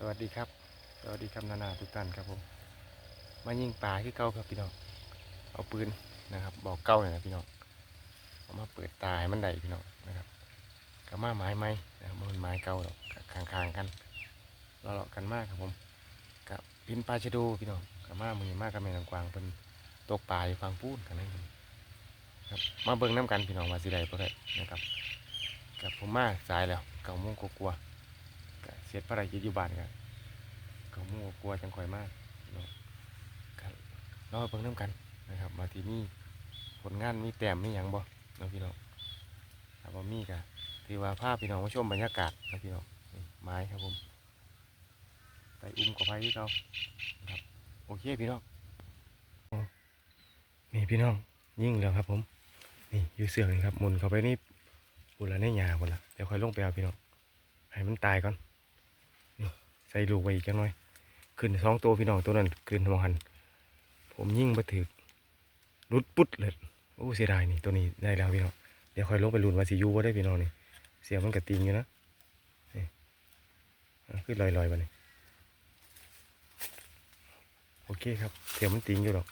สวัสดีครับ สวัสดีครับนานาทุกท่านครับผมมายิงปลาที่เก้าครับพี่น้อง เอาปืนนะครับ บอกเก้าเนี่ยนะพี่น้องเอามาเปิดตาให้มันได้พี่น้องนะครับกับมาไม้ไม้นะครับมันไม้เก่าหรอกคางคางกันเราเลาะกันมากครับผมกับปินปลาชะดูพี่น้องกับมามือมากกับแม่นางกวางเป็นตกปลาอยู่ฟังพูดกันนั่นเองครับ มาเบิ่งน้ำกันพี่น้องว่าสิได้บ่ได้นะครับกับผมมาสายแล้วเก้าโมงกลัว ร็จภารกิจอยู่บ้านกันก็มั่วกลัวจังคอยมากเนาะครับเราเพิ่งน้ำกันนะครับมาที่นี่ผลงานมีแต้มมีหยังบ่เนาะพี่น้องถ้าบ่มีก็ถือว่าภาพพี่น้องมาชมบรรยากาศนะพี่น้องไม้ครับผมไปอุ้มกับไฟที่เขาครับโอเคพี่น้องนี่พี่น้องยิ่งแล้วครับผมนี่อยู่เสือกนี่ครับหมุนเข้าไปนี่บุละในหยาบุละเดี๋ยวค่อยลงไปเอาพี่น้องให้มันตายก่อน ส่ลูกไว้อีกจังหน่อย ขึ้นสองตัวพี่น้องตัวนั้นขึ้นมองหัน ผมยิ่งมาถือรุดปุ๊ดเลยโอ้เสียดายนี่ตัวนี้ได้แล้วพี่น้องเดี๋ยวค่อยลงไปลุ้นว่าสิยูว่าได้พี่น้องนี่เสียงมันกระติงอยู่นะนี่อะขึ้นลอยๆไปนี่โอเคครับเสียงมันติงอยู่หรอก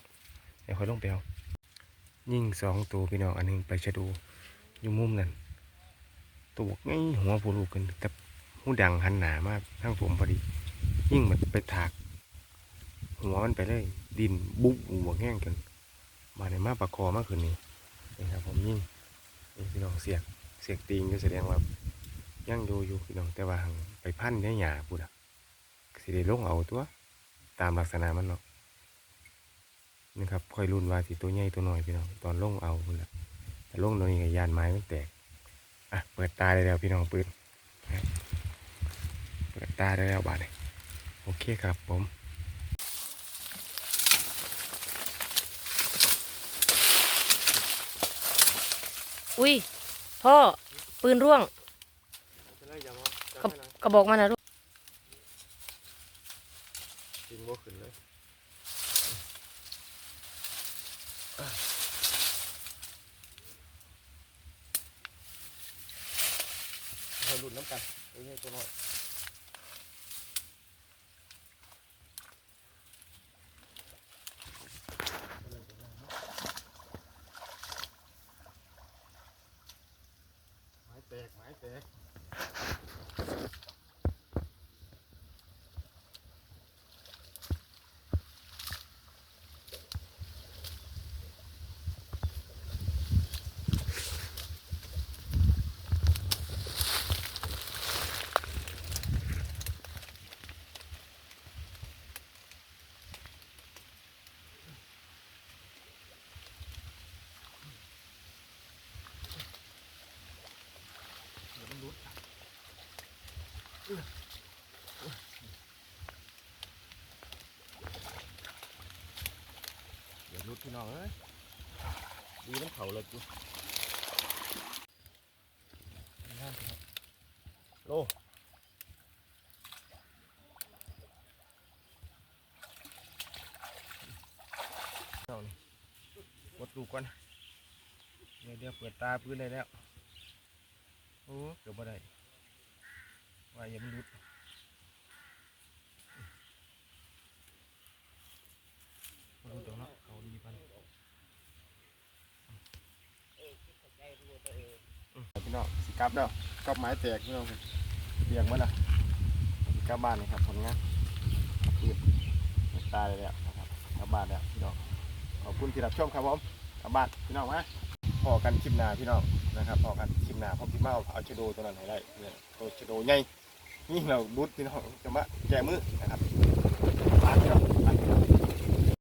เดี๋ยวค่อยลงไปเอายิ่งสองตัวพี่น้องอันหนึงไปชะดูอยู่มุมนั่นตัวไงหัวผูลูกกันแต่ หูดังหันหนามากทั้งผมพอดี ยิ่งมันไปถาก หัวมันไปเลย ดินบุบหัวแห้งจนมาในมาปากคอมากขึ้นนี้นี่ครับผมยิ่งพี่น้องเสียกเสียกตีงก็แสดงว่ายังดูอยู่พี่น้องแต่ว่าหังไปพันเนี่ยหยาพูดอะสิได้ลงเอาตัว ตามลักษณะมันเนาะนี่ครับค่อยรุ่นว่าสิตัวใหญ่ตัวน้อยพี่น้องตอนลงเอาพุ่นละแต่ลงตัวนี้กับยานไม้มันแตกอะเปิดตาได้แล้วพี่น้องปืน เปิดตาได้แล้วบาดนี้โอเคครับผมอุ้ยพ่อปืนร่วงกระบอกมันนะลูกจริงว่าขึ้นเลยเราหลุดน้ำกันไอ้เนี่ยตัวน้อยไม้แตกไม้แตก เดี๋ยวรุด พี่น้องเอ้ยดีน้ำเขาเลยกูโลเอานี่กดดูก่อนเดี๋ยวเดี๋ยวเปิดตาพื้นได้แล้ว โอ้ เกือบบ่ได้ว่าอย่ามันรุดบ่รุดดอกเนาะเขาดีพัน พี่น้องสิกลับแล้วกลับไม้แตกพี่น้องเบียงมาละสิกลับบ้านนี่ครับผลงานปืนตายเลยแล้วนะครับกลับบ้านแล้วพี่น้องขอบคุณที่รับชมครับผมกลับบ้านพี่น้องมาพอกันคลิปหน้าพี่น้องนะครับพอกันคลิปหน้าผมที่มาเอาชะโดตัวนั้นให้ได้เนี่ยตัวชะโดใหญ่นี่เราบุดพี่น้องจะมาแก้มือนะครับมานพี่น้อง